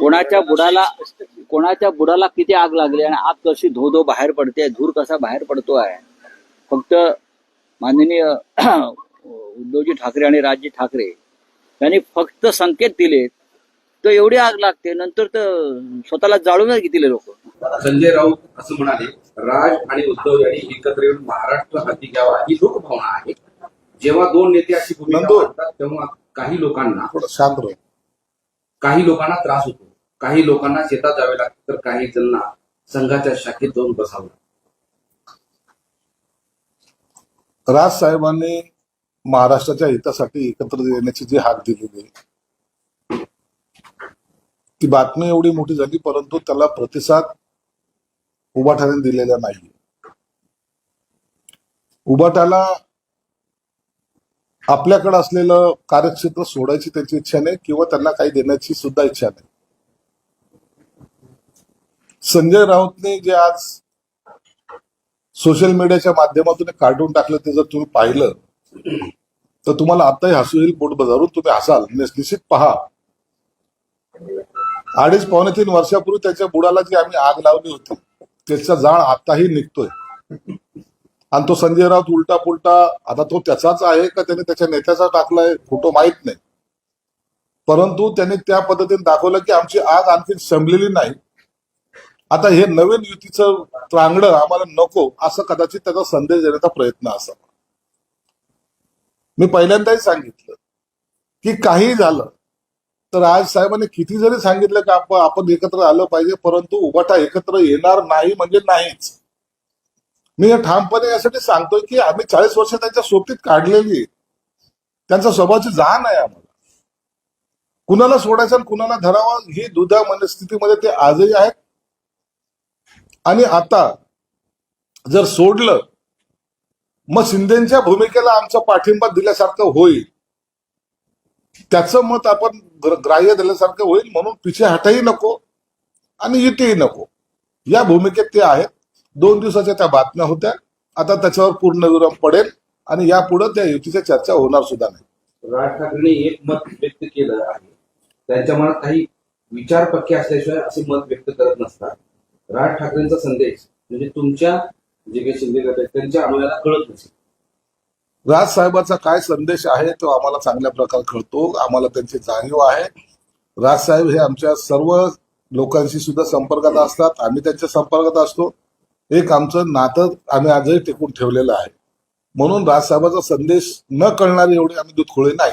कोणाच्या बुडाला कोणाच्या बुडाला किती आग लागली आणि आग कशी धो धो बाहेर पडते धूर कसा बाहेर पडतो आहे फक्त माननीय उद्धवजी ठाकरे आणि राजजी ठाकरे यांनी फक्त संकेत दिले तर एवढी आग लागते नंतर तर स्वतःला जाळूनच घेतील लोक. संजय राऊत असं म्हणाले राज आणि उद्धव यांनी एकत्र येऊन महाराष्ट्र हाती घ्यावा ही लोकभावना आहे. जेव्हा दोन नेते अशी भूमिका तेव्हा काही लोकांना काही लोकांना त्रास होतो. काही लोकांना शेतात जावे लागते तर काही जणांना संघाच्या शाखेत जाऊन बसावं राज साहेबांनी महाराष्ट्राच्या हितासाठी एकत्र येण्याची जी हाक दिलेली आहे, ती बातमी एवढी मोठी झाली परंतु त्याला प्रतिसाद उबाठाने दिलेला नाही उबाटाला आपल्याकडे असलेलं कार्यक्षेत्र सोडायची त्याची इच्छा नाही किंवा त्यांना काही देण्याची सुद्धा इच्छा नाही. संजय राऊतने जे आज सोशल मीडियाच्या माध्यमातून कार्टून टाकलं ते जर तुम्ही पाहिलं तर तुम्हाला आताही हसू येईल पोट बजारून तुम्ही हसाल. निश्चित पहा. अडीच पावणे तीन वर्षापूर्वी त्याच्या बुडाला जी आम्ही आग लावली होती त्याचा जाळ आताही निघतोय. आणि तो संजय राऊत उलटा पुलटा आता तो त्याचाच आहे का त्याने त्याच्या नेत्याचा टाकलाय फोटो माहीत नाही. परंतु त्यांनी त्या पद्धतीने दाखवलं की आमची आग आणखी संपलेली नाही. आता हे नवीन युतीचं त्रांगडं आम्हाला नको असं कदाचित त्याचा संदेश देण्याचा प्रयत्न असावा. मी पहिल्यांदाही सांगितलं की काही झालं तर आज साहेबांनी किती जरी सांगितलं की आपण आपण एकत्र आलं पाहिजे परंतु उभाटा एकत्र येणार नाही म्हणजे नाहीच. मी हे ठामपणे यासाठी सांगतोय की आम्ही चाळीस वर्ष त्यांच्या सोबतीत काढलेली त्यांचा स्वभावाची जाण आहे आम्हाला. कुणाला सोडायचं आणि कुणाला धरावा ही दुधा मनस्थितीमध्ये ते आजही आहेत. आणि आता जर सोडलं मग शिंदेच्या भूमिकेला आमचा पाठिंबा दिल्यासारखं होईल. त्याचं मत आपण ग्राह्य दिल्यासारखं होईल म्हणून पिछे हटही नको आणि युतीही नको. या भूमिकेत ते आहेत. दोन दिवसाच्या त्या बातम्या होत्या. आता त्याच्यावर पूर्ण विराम पडेल आणि यापुढे त्या युतीच्या चर्चा होणार सुद्धा नाही. राज ठाकरे एक मत व्यक्त केलं आहे. त्यांच्या मनात काही विचार पक्के असल्याशिवाय असे मत व्यक्त करत नसतात. राज ठाकरेंचा संदेश म्हणजे तुमच्या जे काही शिंदे गट आहेत त्यांच्या आम्हाला कळत नसेल. राज साहेबाचा काय संदेश आहे तो आम्हाला चांगल्या प्रकारे कळतो. आम्हाला त्यांची जाणीव आहे. राज साहेब हे आमच्या सर्व लोकांशी सुद्धा संपर्कात असतात. आम्ही त्यांच्या संपर्कात असतो. एक आमचं नातं आम्ही आजही टिकून ठेवलेलं आहे. म्हणून राजसाहेबाचा संदेश न कळणारे एवढे आम्ही दुधखोळे नाही